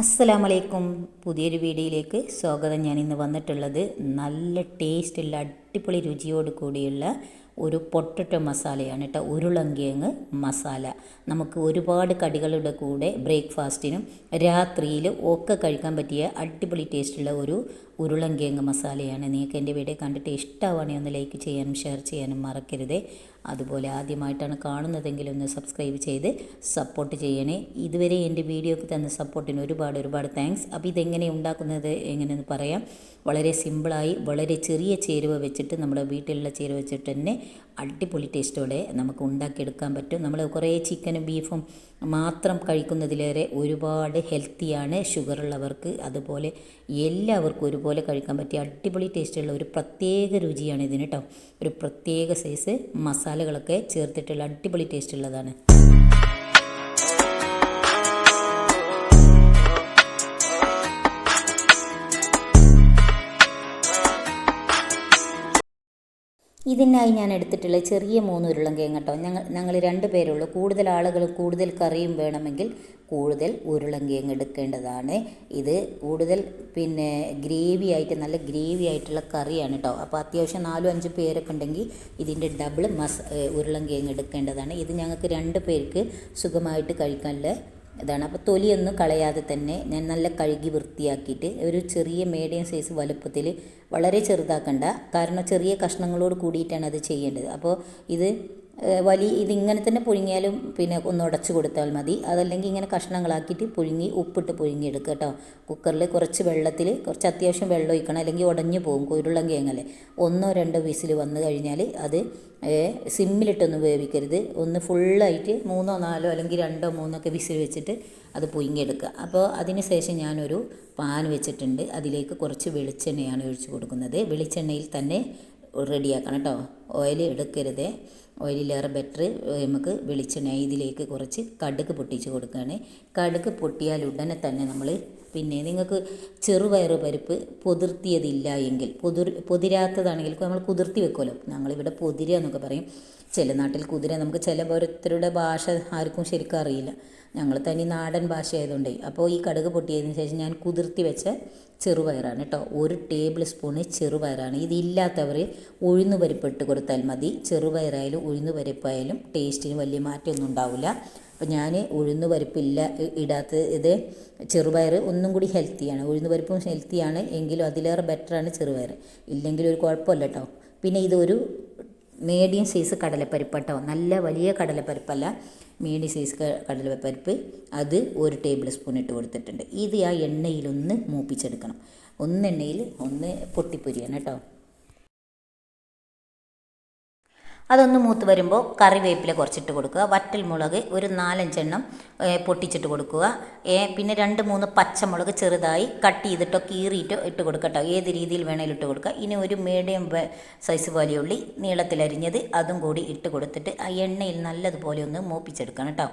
അസ്സലാമലൈക്കും. പുതിയൊരു വീഡിയോയിലേക്ക് സ്വാഗതം. ഞാൻ ഇന്ന് വന്നിട്ടുള്ളത് നല്ല ടേസ്റ്റുള്ള അടിപൊളി രുചിയോട് കൂടിയുള്ള ഒരു പൊട്ടറ്റോ മസാലയാണ് കേട്ടോ. ഉരുളങ്കിയങ്ങ് മസാല. നമുക്ക് ഒരുപാട് കടികളുടെ കൂടെ ബ്രേക്ക്ഫാസ്റ്റിനും രാത്രിയിൽ ഒക്കെ കഴിക്കാൻ പറ്റിയ അടിപൊളി ടേസ്റ്റുള്ള ഒരു ഉരുളങ്കിയങ്ങ് മസാലയാണ്. നിങ്ങൾക്ക് എന്റെ വീഡിയോ കണ്ടിട്ട് ഇഷ്ടമാണെങ്കിൽ ഒന്ന് ലൈക്ക് ചെയ്യാനും ഷെയർ ചെയ്യാനും മറക്കരുത്. അതുപോലെ ആദ്യമായിട്ടാണ് കാണുന്നതെങ്കിൽ ഒന്ന് സബ്സ്ക്രൈബ് ചെയ്ത് സപ്പോർട്ട് ചെയ്യണേ. ഇതുവരെ എന്റെ വീഡിയോക്ക് തന്ന സപ്പോർട്ടിന് ഒരുപാട് ഒരുപാട് താങ്ക്സ്. അപ്പോൾ ഇതെങ്ങനെ ഉണ്ടാക്കുന്നത് എങ്ങനെയെന്ന് പറയാം. വളരെ സിമ്പിളായി വളരെ ചെറിയ ചേരുവ വെച്ചിട്ട് നമ്മുടെ വീട്ടിലുള്ള ചേരുവ വെച്ചിട്ട് തന്നെ അടിപൊളി ടേസ്റ്റോടെ നമുക്ക് ഉണ്ടാക്കിയെടുക്കാൻ പറ്റും. നമ്മൾ കുറേ ചിക്കനും ബീഫും മാത്രം കഴിക്കുന്നതിലേറെ ഒരുപാട് ഹെൽത്തിയാണ് ഷുഗറുള്ളവർക്ക്. അതുപോലെ എല്ലാവർക്കും ഒരുപോലെ കഴിക്കാൻ പറ്റിയ അടിപൊളി ടേസ്റ്റുള്ള ഒരു പ്രത്യേക രുചിയാണ് ഇതിന് കേട്ടോ ഒരു പ്രത്യേക സൈസ് മസാലകളൊക്കെ ചേർത്തിട്ടുള്ള അടിപൊളി ടേസ്റ്റ് ഇതിനായി ഞാൻ എടുത്തിട്ടുള്ള ചെറിയ മൂന്ന് ഉരുളങ്കിഴങ്ങ് കേട്ടോ. ഞങ്ങൾ ഞങ്ങൾ രണ്ട് പേരുള്ളൂ. കൂടുതൽ ആളുകൾ കൂടുതൽ കറിയും വേണമെങ്കിൽ കൂടുതൽ ഉരുളങ്കിഴങ്ങ് എടുക്കേണ്ടതാണ്. ഇത് കൂടുതൽ പിന്നെ ഗ്രേവി ആയിട്ട് നല്ല ഗ്രേവി ആയിട്ടുള്ള കറിയാണ് കേട്ടോ. അപ്പോൾ അത്യാവശ്യം നാലും അഞ്ച് പേരൊക്കെ ഉണ്ടെങ്കിൽ ഇതിന്റെ ഡബിൾ മസ് ഉരുളങ്കിഴങ്ങ് എടുക്കേണ്ടതാണ്. ഇത് ഞങ്ങൾക്ക് രണ്ട് പേർക്ക് സുഖമായിട്ട് കഴിക്കാനുള്ള ഇതാണ്. അപ്പോൾ തൊലിയൊന്നും കളയാതെ തന്നെ ഞാൻ നല്ല കഴുകി വൃത്തിയാക്കിയിട്ട് ഒരു ചെറിയ മീഡിയം സൈസ് വലുപ്പത്തിൽ വളരെ ചെറുതാക്കണ്ട. കാരണം ചെറിയ കഷ്ണങ്ങളോട് കൂടിയിട്ടാണ് അത് ചെയ്യേണ്ടത്. അപ്പോൾ ഇത് വലിയ ഇതിങ്ങനെ തന്നെ പുഴുങ്ങിയാലും പിന്നെ ഒന്ന് ഉടച്ചു കൊടുത്താൽ മതി. അതല്ലെങ്കിൽ ഇങ്ങനെ കഷ്ണങ്ങളാക്കിയിട്ട് പുഴുങ്ങി ഉപ്പിട്ട് പുഴുങ്ങിയെടുക്കുക കേട്ടോ. കുക്കറിൽ കുറച്ച് വെള്ളത്തിൽ കുറച്ച് അത്യാവശ്യം വെള്ളം ഒഴിക്കണം. അല്ലെങ്കിൽ ഉടഞ്ഞു പോകും കുരുളം കിഴങ്ങല്ലേ. ഒന്നോ രണ്ടോ വിസിൽ വന്നു കഴിഞ്ഞാൽ അത് സിമ്മിലിട്ടൊന്നും വേവിക്കരുത്. ഒന്ന് ഫുള്ളായിട്ട് മൂന്നോ നാലോ അല്ലെങ്കിൽ രണ്ടോ മൂന്നോ ഒക്കെ വിസിൽ വെച്ചിട്ട് അത് പുഴുങ്ങിയെടുക്കുക. അപ്പോൾ അതിന് ശേഷം ഞാനൊരു പാൻ വെച്ചിട്ടുണ്ട്. അതിലേക്ക് കുറച്ച് വെളിച്ചെണ്ണയാണ് ഒഴിച്ചു കൊടുക്കുന്നത്. വെളിച്ചെണ്ണയിൽ തന്നെ റെഡിയാക്കണം കേട്ടോ. ഓയിൽ എടുക്കരുത്. ഓയിലിലേറെ ബെറ്റർ നമുക്ക് വെളിച്ചെണ്ണ ഇതിലേക്ക് കുറച്ച് കടുക് പൊട്ടിച്ച് കൊടുക്കുകയാണ്. കടുക് പൊട്ടിയാൽ ഉടനെ തന്നെ നമ്മൾ പിന്നെ നിങ്ങൾക്ക് ചെറുപയറ് പരിപ്പ് പൊതിർത്തിയതില്ല എങ്കിൽ പൊതിർ പൊതിരാത്തതാണെങ്കിൽ നമ്മൾ കുതിർത്തി വെക്കുമല്ലോ. ഞങ്ങളിവിടെ പൊതിര എന്നൊക്കെ പറയും. ചില നാട്ടിൽ കുതിര നമുക്ക് ചില ഓരോരുത്തരുടെ ഭാഷ ആർക്കും ശരിക്കും അറിയില്ല. ഞങ്ങൾ തനി നാടൻ ഭാഷ ആയതുകൊണ്ടേ അപ്പോൾ ഈ കടുക് പൊട്ടിയതിന് ശേഷം ഞാൻ കുതിർത്തി വെച്ച ചെറുപയറാണ് കേട്ടോ. ഒരു ടേബിൾ സ്പൂണ് ചെറുപയറാണ്. ഇതില്ലാത്തവർ ഉഴുന്ന് പരിപ്പിട്ട് കൊടുത്താൽ മതി. ചെറുപയറായാലും ഉഴുന്ന് പരിപ്പായാലും ടേസ്റ്റിന് വലിയ മാറ്റമൊന്നും ഉണ്ടാവില്ല അപ്പോൾ ഞാൻ ഉഴുന്ന് പരിപ്പില്ല ഇടാത്ത ഇത് ചെറുപയർ ഒന്നും കൂടി ഹെൽത്തിയാണ് ഉഴുന്ന് പരിപ്പും ഹെൽത്തിയാണ് എങ്കിലും അതിലേറെ ബെറ്ററാണ് ചെറുപയർ ഇല്ലെങ്കിൽ ഒരു കുഴപ്പമില്ല കേട്ടോ പിന്നെ ഇതൊരു മീഡിയം സൈസ് കടലപ്പരിപ്പ് കേട്ടോ നല്ല വലിയ കടലപ്പരിപ്പല്ല മീഡിയം സൈസ് കടലപ്പരിപ്പ്. അത് ഒരു ടേബിൾ സ്പൂൺ ഇട്ട് കൊടുത്തിട്ടുണ്ട്. ഇത് ആ എണ്ണയിലൊന്ന് മൂപ്പിച്ചെടുക്കണം. ഒന്ന് എണ്ണയിൽ ഒന്ന് പൊട്ടിപ്പൊരിയാണ് കേട്ടോ. അതൊന്ന് മൂത്ത് വരുമ്പോൾ കറിവേപ്പില കുറച്ചിട്ട് കൊടുക്കുക. വറ്റൽ മുളക് ഒരു നാലഞ്ചെണ്ണം പൊട്ടിച്ചിട്ട് കൊടുക്കുക. പിന്നെ രണ്ട് മൂന്ന് പച്ചമുളക് ചെറുതായി കട്ട് ചെയ്തിട്ടോ കീറിയിട്ടോ ഇട്ട് കൊടുക്കട്ടോ ഏത് രീതിയിൽ വേണേലും ഇട്ട് കൊടുക്കുക. ഇനി ഒരു മീഡിയം സൈസ് വലിയുള്ളി നീളത്തിലരിഞ്ഞത് അതും കൂടി ഇട്ട് കൊടുത്തിട്ട് ആ എണ്ണയിൽ നല്ലതുപോലെ ഒന്ന് മൂപ്പിച്ചെടുക്കണം കേട്ടോ.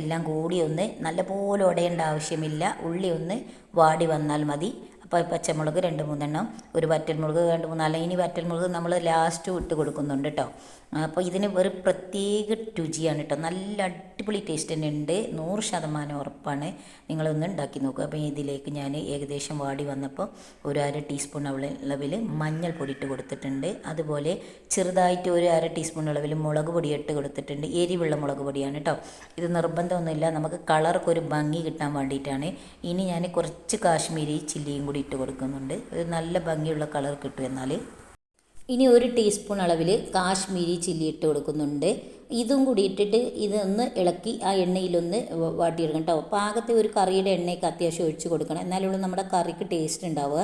എല്ലാം കൂടി ഒന്ന് നല്ലപോലെ ഉടയേണ്ട ആവശ്യമില്ല. ഉള്ളി ഒന്ന് വാടി വന്നാൽ മതി. അപ്പോൾ പച്ചമുളക് രണ്ട് മൂന്നെണ്ണം ഒരു വറ്റൽമുളക് രണ്ട് മൂന്നാൽ ഇനി വറ്റൽമുളക് നമ്മൾ ലാസ്റ്റ് ഇട്ട് കൊടുക്കുന്നുണ്ട് കേട്ടോ അപ്പോൾ ഇതിന് ഒരു പ്രത്യേക രുചിയാണ് കേട്ടോ നല്ല അടിപൊളി ടേസ്റ്റ് തന്നെ ഉണ്ട്. നൂറ് ശതമാനം ഉറപ്പാണ്. നിങ്ങളൊന്ന് ഉണ്ടാക്കി നോക്കുക. അപ്പോൾ ഇതിലേക്ക് ഞാൻ ഏകദേശം വാടി വന്നപ്പോൾ ഒരു അര ടീസ്പൂൺ അളവിൽ മഞ്ഞൾപ്പൊടി ഇട്ട് കൊടുത്തിട്ടുണ്ട്. അതുപോലെ ചെറുതായിട്ട് ഒരു അര ടീസ്പൂൺ അളവിൽ മുളക് പൊടി ഇട്ട് കൊടുത്തിട്ടുണ്ട്. എരിവുള്ള മുളക് പൊടിയാണ് കേട്ടോ ഇത് നിർബന്ധമൊന്നുമില്ല. നമുക്ക് കളർക്ക് ഒരു ഭംഗി കിട്ടാൻ വേണ്ടിയിട്ടാണ്. ഇനി ഞാൻ കുറച്ച് കാശ്മീരി ചില്ലിയും കൂടി ഇട്ട് കൊടുക്കുന്നുണ്ട്. ഒരു നല്ല ഭംഗിയുള്ള കളർ കിട്ടും എന്നാൽ ഇനി ഒരു ടീസ്പൂൺ അളവിൽ കാശ്മീരി ചില്ലി ഇട്ട് കൊടുക്കുന്നുണ്ട്. ഇതും കൂടി ഇട്ടിട്ട് ഇതൊന്ന് ഇളക്കി ആ എണ്ണയിലൊന്ന് വാട്ടിയെടുക്കണം കേട്ടോ പാകത്തെ ഒരു കറിയുടെ എണ്ണയ്ക്ക് അത്യാവശ്യം ഒഴിച്ച് കൊടുക്കണം. എന്നാലുള്ള നമ്മുടെ കറിക്ക് ടേസ്റ്റ് ഉണ്ടാവുക.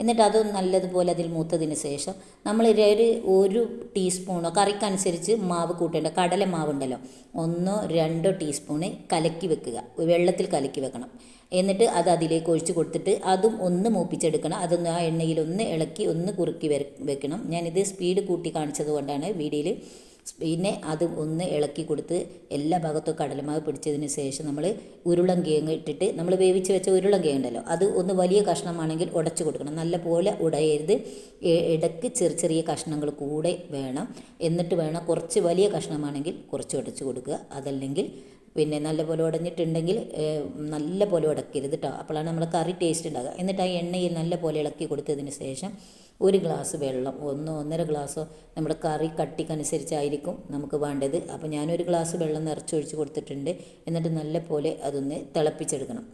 എന്നിട്ട് അത് നല്ലതുപോലെ അതിൽ മൂത്തതിന് ശേഷം നമ്മൾ ഒരു ഒരു ടീസ്പൂണോ കറിക്കനുസരിച്ച് മാവ് കൂട്ടേണ്ട കടല മാവുണ്ടല്ലോ ഒന്നോ രണ്ടോ ടീസ്പൂണ് കലക്കി വെക്കുക. വെള്ളത്തിൽ കലക്കി വെക്കണം. എന്നിട്ട് അത് അതിലേക്ക് ഒഴിച്ച് കൊടുത്തിട്ട് അതും ഒന്ന് മൂപ്പിച്ചെടുക്കണം. അതൊന്ന് ആ എണ്ണയിൽ ഒന്ന് ഇളക്കി ഒന്ന് കുറുക്കി വെക്കണം. ഞാനിത് സ്പീഡ് കൂട്ടി കാണിച്ചത് കൊണ്ടാണ് വീഡിയോയിൽ പിന്നെ അത് ഒന്ന് ഇളക്കി കൊടുത്ത് എല്ലാ ഭാഗത്തും കടലമാവ് പിടിച്ചതിന് ശേഷം നമ്മൾ ഉരുളൻ കിഴങ്ങ് ഇട്ടിട്ട് നമ്മൾ വേവിച്ച് വെച്ച ഉരുളൻ കിഴങ്ങ് ഉണ്ടല്ലോ അത് ഒന്ന് വലിയ കഷ്ണമാണെങ്കിൽ ഉടച്ചു കൊടുക്കണം. നല്ല പോലെ ഉടയരുത് ഇടയ്ക്ക് ചെറിയ ചെറിയ കഷ്ണങ്ങൾ കൂടെ വേണം. എന്നിട്ട് വേണം കുറച്ച് വലിയ കഷ്ണമാണെങ്കിൽ കുറച്ച് ഉടച്ചു കൊടുക്കുക. അതല്ലെങ്കിൽ പിന്നെ നല്ലപോലെ ഉടഞ്ഞിട്ടുണ്ടെങ്കിൽ നല്ലപോലെ നല്ല പോലെ ഉടക്കരുത് കേട്ടോ അപ്പോഴാണ് നമ്മൾ കറി ടേസ്റ്റ് ഉണ്ടാകുക എന്നിട്ട് ആ എണ്ണയിൽ നല്ലപോലെ ഇളക്കി കൊടുത്തതിന് ശേഷം ഒരു ഗ്ലാസ് വെള്ളം ഒന്നോ ഒന്നര ഗ്ലാസ്സോ നമ്മുടെ കറി കട്ടിക്കനുസരിച്ചായിരിക്കും നമുക്ക് വേണ്ടത്. അപ്പോൾ ഞാനൊരു ഗ്ലാസ് വെള്ളം നിറച്ചൊഴിച്ച് കൊടുത്തിട്ടുണ്ട്. എന്നിട്ട് നല്ലപോലെ അതൊന്ന് തിളപ്പിച്ചെടുക്കണം.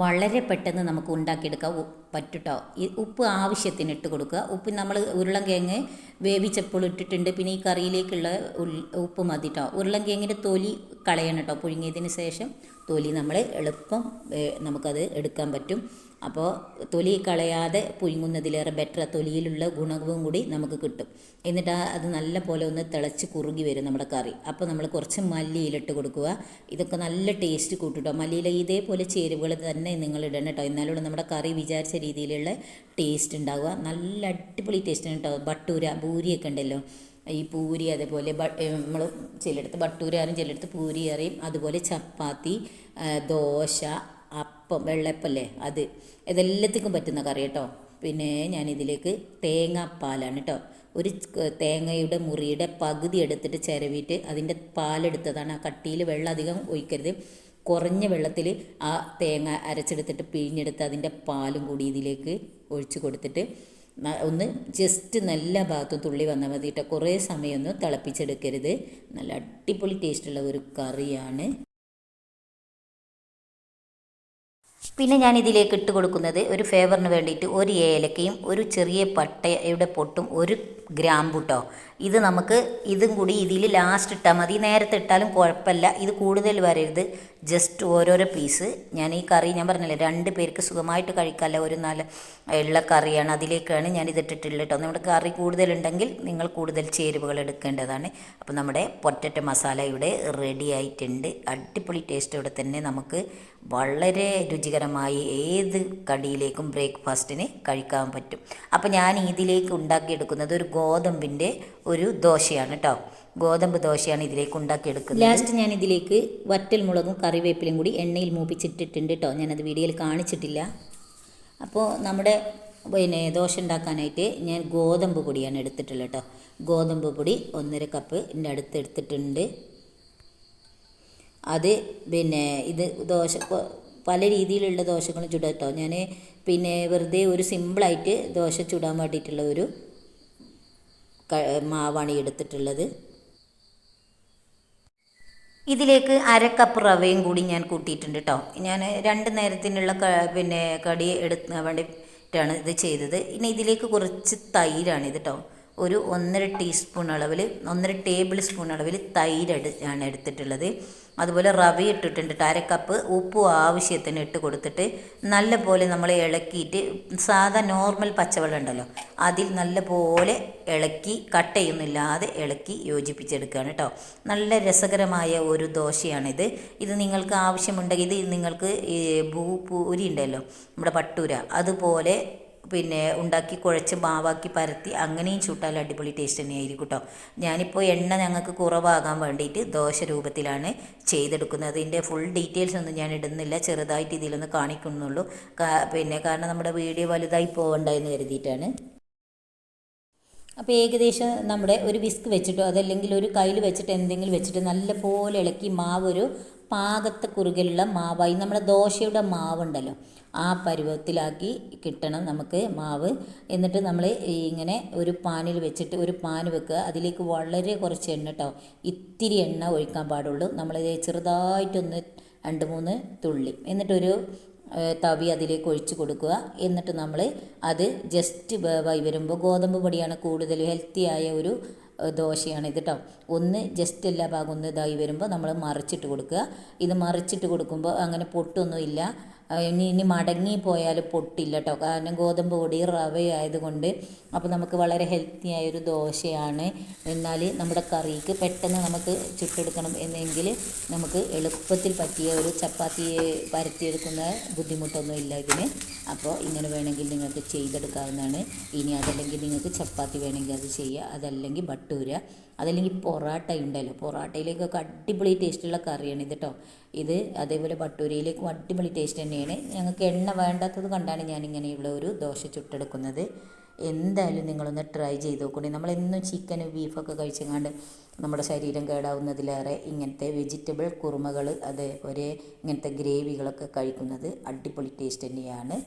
വളരെ പെട്ടെന്ന് നമുക്ക് ഉണ്ടാക്കിയെടുക്കാൻ പറ്റുട്ടോ. ഈ ഉപ്പ് ആവശ്യത്തിന് ഇട്ട് കൊടുക്കുക. ഉപ്പ് നമ്മൾ ഉരുളൻകിഴങ്ങ് വേവിച്ചപ്പോൾ ഇട്ടിട്ടുണ്ട്. പിന്നെ ഈ കറിയിലേക്കുള്ള ഉപ്പ് മതി കേട്ടോ ഉരുളൻകിഴങ്ങിന്റെ തൊലി കളയണം കേട്ടോ പുഴുങ്ങിയതിന് ശേഷം തൊലി നമ്മൾ എളുപ്പം നമുക്കത് എടുക്കാൻ പറ്റും. അപ്പോൾ തൊലി കളയാതെ പുഴുങ്ങുന്നതിലേറെ ബെറ്റർ തൊലിയിലുള്ള ഗുണവും കൂടി നമുക്ക് കിട്ടും. എന്നിട്ട് അത് നല്ല പോലെ ഒന്ന് തിളച്ച് കുറുകി വരും നമ്മുടെ കറി. അപ്പോൾ നമ്മൾ കുറച്ച് മല്ലിയിലിട്ട് കൊടുക്കുക. ഇതൊക്കെ നല്ല ടേസ്റ്റ് കൂട്ടിട്ടോ. മല്ലിയില ഇതേപോലെ ചേരുവകൾ തന്നെ നിങ്ങൾ ഇടണം കേട്ടോ എന്നാലുള്ള നമ്മുടെ കറി വിചാരിച്ച രീതിയിലുള്ള ടേസ്റ്റ് ഉണ്ടാവുക. നല്ല അടിപൊളി ടേസ്റ്റ് കേട്ടോ ബട്ടൂര ഭൂരിയൊക്കെ ഉണ്ടല്ലോ. ഈ പൂരി അതേപോലെ നമ്മൾ ചിലയിടത്ത് ബട്ടൂര അറിയും ചിലയിടത്ത് പൂരി അറിയും അതുപോലെ ചപ്പാത്തി ദോശ അപ്പം വെള്ളപ്പല്ലേ അത്. ഇതെല്ലാത്തിനും പറ്റുന്ന കറി കേട്ടോ പിന്നെ ഞാനിതിലേക്ക് തേങ്ങാപ്പാലാണ് കേട്ടോ ഒരു തേങ്ങയുടെ മുറിയുടെ പകുതി എടുത്തിട്ട് ചിരവിയിട്ട് അതിന്റെ പാലെടുത്തതാണ്. ആ കട്ടിയിൽ വെള്ളം അധികം ഒഴിക്കരുത്. കുറഞ്ഞ വെള്ളത്തിൽ ആ തേങ്ങ അരച്ചെടുത്തിട്ട് പിഴിഞ്ഞെടുത്ത് അതിന്റെ പാലും കൂടി ഇതിലേക്ക് ഒഴിച്ചു കൊടുത്തിട്ട് ഒന്ന് ജസ്റ്റ് നല്ല ഭാഗത്തും തുള്ളി വന്നാൽ മതി കേട്ടോ കുറേ സമയമൊന്നും തിളപ്പിച്ചെടുക്കരുത്. നല്ല അടിപൊളി ടേസ്റ്റുള്ള ഒരു കറിയാണ്. പിന്നെ ഞാൻ ഇതിലേക്ക് ഇട്ട് കൊടുക്കുന്നത് ഒരു ഫേവറിന് വേണ്ടിയിട്ട് ഒരു ഏലക്കയും ഒരു ചെറിയ പട്ടയുടെ പൊട്ടും ഒരു ഗ്രാമ്പുട്ടോ ഇത് നമുക്ക് ഇതും കൂടി ഇതിൽ ലാസ്റ്റ് ഇട്ടാൽ മതി. നേരത്തെ ഇട്ടാലും കുഴപ്പമില്ല. ഇത് കൂടുതൽ വരരുത്. ജസ്റ്റ് ഓരോരോ പീസ് ഞാൻ ഈ കറി ഞാൻ പറഞ്ഞില്ലേ രണ്ട് പേർക്ക് സുഖമായിട്ട് കഴിക്കാമല്ല ഒരു നല്ല ഉള്ള കറിയാണ് അതിലേക്കാണ് ഞാൻ ഇത് ഇട്ടിട്ടുള്ളത് കേട്ടോ. നമ്മുടെ കറി കൂടുതലുണ്ടെങ്കിൽ നിങ്ങൾ കൂടുതൽ ചേരുവകൾ എടുക്കേണ്ടതാണ്. അപ്പോൾ നമ്മുടെ പൊറ്ററ്റ മസാല ഇവിടെ റെഡി ആയിട്ടുണ്ട്. അടിപൊളി ടേസ്റ്റോടെ തന്നെ നമുക്ക് വളരെ രുചികരമായി ഏത് കടിയിലേക്കും ബ്രേക്ക്ഫാസ്റ്റിന് കഴിക്കാൻ പറ്റും. അപ്പോൾ ഞാൻ ഇതിലേക്ക് ഉണ്ടാക്കിയെടുക്കുന്നത് ഒരു ഗോതമ്പിന്റെ ഒരു ദോശയാണ് കേട്ടോ. ഗോതമ്പ് ദോശയാണ് ഇതിലേക്ക് ഉണ്ടാക്കിയെടുക്കുന്നത്. ലാസ്റ്റ് ഞാൻ ഇതിലേക്ക് വറ്റൽ മുളകും കറിവേപ്പിലയും കൂടി എണ്ണയിൽ മൂപ്പിച്ചിട്ടിട്ടുണ്ട് കേട്ടോ ഞാനത് വീഡിയോയിൽ കാണിച്ചിട്ടില്ല. അപ്പോൾ നമ്മുടെ പിന്നെ ദോശ ഉണ്ടാക്കാനായിട്ട് ഞാൻ ഗോതമ്പ് പൊടിയാണ് എടുത്തിട്ടുള്ളത് കേട്ടോ ഗോതമ്പ് പൊടി ഒന്നര കപ്പ് എന്റെ അടുത്ത് എടുത്തിട്ടുണ്ട്. അത് പിന്നെ ഇത് ദോശ പല രീതിയിലുള്ള ദോശകളും ചുടാം കേട്ടോ ഞാൻ പിന്നെ വെറുതെ ഒരു സിമ്പിളായിട്ട് ദോശ ചുടാൻ വേണ്ടിയിട്ടുള്ള ഒരു മാവാണ് എടുത്തിട്ടുള്ളത്. ഇതിലേക്ക് അര കപ്പ് റവയും കൂടി ഞാൻ കൂട്ടിയിട്ടുണ്ട് കേട്ടോ ഞാൻ രണ്ട് നേരത്തിനുള്ള പിന്നെ കടി എടുക്കാൻ വേണ്ടിയിട്ടാണ് ഇത് ചെയ്തത്. ഇനി ഇതിലേക്ക് കുറച്ച് തൈരാണ് ഇത് കേട്ടോ ഒരു ഒന്നര ടീസ്പൂൺ അളവിൽ ഒന്നര ടേബിൾ സ്പൂൺ അളവിൽ തൈര് ആണ് എടുത്തിട്ടുള്ളത്. അതുപോലെ റവി ഇട്ടിട്ടുണ്ട്. അരക്കപ്പ് അര കപ്പ് ഉപ്പും ആവശ്യത്തിന് ഇട്ട് കൊടുത്തിട്ട് നല്ലപോലെ നമ്മൾ ഇളക്കിയിട്ട് സാധാ നോർമൽ പച്ചവെള്ളം ഉണ്ടല്ലോ അതിൽ നല്ലപോലെ ഇളക്കി കട്ടയൊന്നുമില്ലാതെ ഇളക്കി യോജിപ്പിച്ചെടുക്കുകയാണ് കേട്ടോ. നല്ല രസകരമായ ഒരു ദോശയാണിത്. ഇത് നിങ്ങൾക്ക് ആവശ്യമുണ്ടെങ്കിൽ ഇത് നിങ്ങൾക്ക് ഈ ഭൂ ഉണ്ടല്ലോ നമ്മുടെ പട്ടൂര അതുപോലെ പിന്നെ ഉണ്ടാക്കി കുഴച്ച് മാവാക്കി പരത്തി അങ്ങനെയും ചുട്ടാൽ അടിപൊളി ടേസ്റ്റ് തന്നെയായിരിക്കും കേട്ടോ. ഞാനിപ്പോൾ എണ്ണ ഞങ്ങൾക്ക് കുറവാകാൻ വേണ്ടിയിട്ട് ദോശ രൂപത്തിലാണ് ചെയ്തെടുക്കുന്നത്. അതിന്റെ ഫുൾ ഡീറ്റെയിൽസ് ഒന്നും ഞാൻ ഇടുന്നില്ല. ചെറുതായിട്ട് ഇതിലൊന്ന് കാണിക്കുന്നുള്ളൂ. പിന്നെ കാരണം നമ്മുടെ വീഡിയോ വലുതായി പോകണ്ട എന്ന് കരുതിയിട്ടാണ്. അപ്പോൾ ഏകദേശം നമ്മുടെ ഒരു വിസ്ക് വെച്ചിട്ടോ അതല്ലെങ്കിൽ ഒരു കയ്യിൽ വെച്ചിട്ട് എന്തെങ്കിലും വെച്ചിട്ട് നല്ല പോലെ ഇളക്കി മാവ് ഒരു പാകത്തെ കുറുകലുള്ള മാവായി. നമ്മുടെ ദോശയുടെ മാവുണ്ടല്ലോ. ആ പരുവത്തിലാക്കി കിട്ടണം നമുക്ക് മാവ്. എന്നിട്ട് നമ്മൾ ഇങ്ങനെ ഒരു പാനിൽ വെച്ചിട്ട് ഒരു പാൻ വെക്കുക. അതിലേക്ക് വളരെ കുറച്ച് എണ്ണ കേട്ടോ ഇത്തിരി എണ്ണ ഒഴിക്കാൻ പാടുള്ളൂ. നമ്മൾ ചെറുതായിട്ടൊന്ന് രണ്ട് മൂന്ന് തുള്ളി. എന്നിട്ടൊരു തവി അതിലേക്ക് ഒഴിച്ച് കൊടുക്കുക. എന്നിട്ട് നമ്മൾ അത് ജസ്റ്റ് വേവായി വരുമ്പോൾ ഗോതമ്പ് പൊടിയാണ് കൂടുതൽ ഹെൽത്തിയായ ഒരു ദോശയാണ് ഇത് കേട്ടോ ഒന്ന് ജസ്റ്റ് എല്ലാ ഭാഗം ഒന്ന് ഇതായി വരുമ്പോൾ നമ്മൾ മറിച്ചിട്ട് കൊടുക്കുക. ഇത് മറിച്ചിട്ട് കൊടുക്കുമ്പോൾ അങ്ങനെ പൊട്ടൊന്നും ഇല്ല ഇനി ഇനി മടങ്ങി പോയാൽ പൊട്ടില്ല കേട്ടോ കാരണം ഗോതമ്പ് പൊടി റവ ആയതുകൊണ്ട് അപ്പോൾ നമുക്ക് വളരെ ഹെൽത്തി ആയൊരു ദോശയാണ്. എന്നാൽ നമ്മുടെ കറിക്ക് പെട്ടെന്ന് നമുക്ക് ചുട്ടെടുക്കണം എന്നെങ്കിൽ നമുക്ക് എളുപ്പത്തിൽ പറ്റിയ ഒരു ചപ്പാത്തി പരത്തിയെടുക്കുന്ന ബുദ്ധിമുട്ടൊന്നും ഇല്ല ഇതിന്. അപ്പോൾ ഇങ്ങനെ വേണമെങ്കിൽ നിങ്ങൾക്ക് ചെയ്തെടുക്കാവുന്നതാണ്. ഇനി അതല്ലെങ്കിൽ നിങ്ങൾക്ക് ചപ്പാത്തി വേണമെങ്കിൽ അത് ചെയ്യുക അതല്ലെങ്കിൽ ബട്ടൂര. അതല്ലെങ്കിൽ പൊറാട്ട ഉണ്ടല്ലോ. പൊറാട്ടയിലേക്കൊക്കെ അടിപൊളി ടേസ്റ്റുള്ള കറിയാണ് ഇത് കേട്ടോ ഇത് അതേപോലെ ഭട്ടൂരയിലേക്കും അടിപൊളി ടേസ്റ്റ് തന്നെയാണ്. ഞങ്ങൾക്ക് എണ്ണ വേണ്ടാത്തത് കണ്ടാണ് ഞാൻ ഇങ്ങനെയുള്ള ഒരു ദോശ ചുട്ടെടുക്കുന്നത്. എന്തായാലും നിങ്ങളൊന്ന് ട്രൈ ചെയ്ത് നോക്കണേ. നമ്മളെന്നും ചിക്കനും ബീഫൊക്കെ കഴിച്ചങ്ങാണ്ട് നമ്മുടെ ശരീരം കേടാവുന്നതിലേറെ ഇങ്ങനത്തെ വെജിറ്റബിൾ കുറുമകൾ അതേപോലെ ഇങ്ങനത്തെ ഗ്രേവികളൊക്കെ കഴിക്കുന്നത് അടിപൊളി ടേസ്റ്റ് തന്നെയാണ്.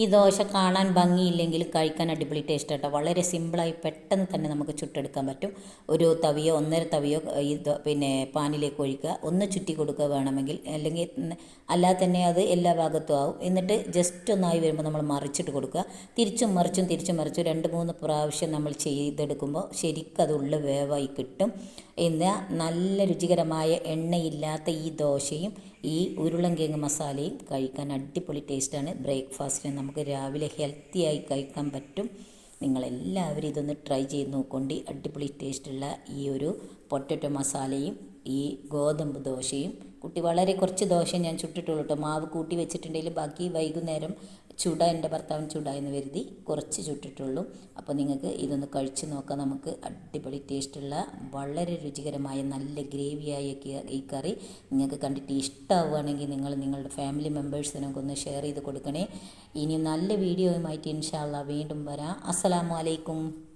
ഈ ദോശ കാണാൻ ഭംഗിയില്ലെങ്കിൽ കഴിക്കാൻ അടിപൊളി ടേസ്റ്റ് കേട്ടോ വളരെ സിമ്പിളായി പെട്ടെന്ന് തന്നെ നമുക്ക് ചുട്ടെടുക്കാൻ പറ്റും. ഒരു തവിയോ ഒന്നര തവിയോ ഈ പിന്നെ പാനിലേക്ക് ഒഴിക്കുക. ഒന്ന് ചുറ്റി കൊടുക്കുക വേണമെങ്കിൽ. അല്ലെങ്കിൽ അല്ലാതെ തന്നെ അത് എല്ലാ ഭാഗത്തും ആവും. എന്നിട്ട് ജസ്റ്റ് ഒന്നായി വരുമ്പോൾ നമ്മൾ മറിച്ചിട്ട് കൊടുക്കുക. തിരിച്ചും മറിച്ചും തിരിച്ചും മറിച്ചും രണ്ട് മൂന്ന് പ്രാവശ്യം നമ്മൾ ചെയ്തെടുക്കുമ്പോൾ ശരിക്കും അത് ഉള്ളിൽ വേവായി കിട്ടും. എന്നാൽ നല്ല രുചികരമായ എണ്ണയില്ലാത്ത ഈ ദോശയും ഈ ഉരുളൻകിഴങ്ങ് മസാലയും കഴിക്കാൻ അടിപൊളി ടേസ്റ്റാണ്. ബ്രേക്ക്ഫാസ്റ്റിന് നമുക്ക് രാവിലെ ഹെൽത്തിയായി കഴിക്കാൻ പറ്റും. നിങ്ങളെല്ലാവരും ഇതൊന്ന് ട്രൈ ചെയ്ത് നോക്കൊണ്ട്. അടിപൊളി ടേസ്റ്റുള്ള ഈ ഒരു പൊട്ടറ്റോ മസാലയും ഈ ഗോതമ്പ് ദോശയും കുട്ടി വളരെ കുറച്ച് ദോശ ഞാൻ ചുട്ടിട്ടുള്ളൂ കേട്ടോ മാവ് കൂട്ടി വെച്ചിട്ടുണ്ടെങ്കിൽ ബാക്കി വൈകുന്നേരം ചുട എന്റെ ഭർത്താവിന് ചുട എന്ന് കരുതി കുറച്ച് ചുട്ടിട്ടുള്ളൂ. അപ്പോൾ നിങ്ങൾക്ക് ഇതൊന്ന് കഴിച്ച് നോക്കാം. നമുക്ക് അടിപൊളി ടേസ്റ്റുള്ള വളരെ രുചികരമായ നല്ല ഗ്രേവിയായ ഈ കറി നിങ്ങൾക്ക് കണ്ടിട്ട് ഇഷ്ടമാവുകയാണെങ്കിൽ നിങ്ങൾ നിങ്ങളുടെ ഫാമിലി മെമ്പേഴ്സിനൊക്കെ ഒന്ന് ഷെയർ ചെയ്ത് കൊടുക്കണേ. ഇനി നല്ല വീഡിയോയുമായിട്ട് ഇൻഷാല്ല വീണ്ടും വരാം. അസ്സലാമു അലൈക്കും.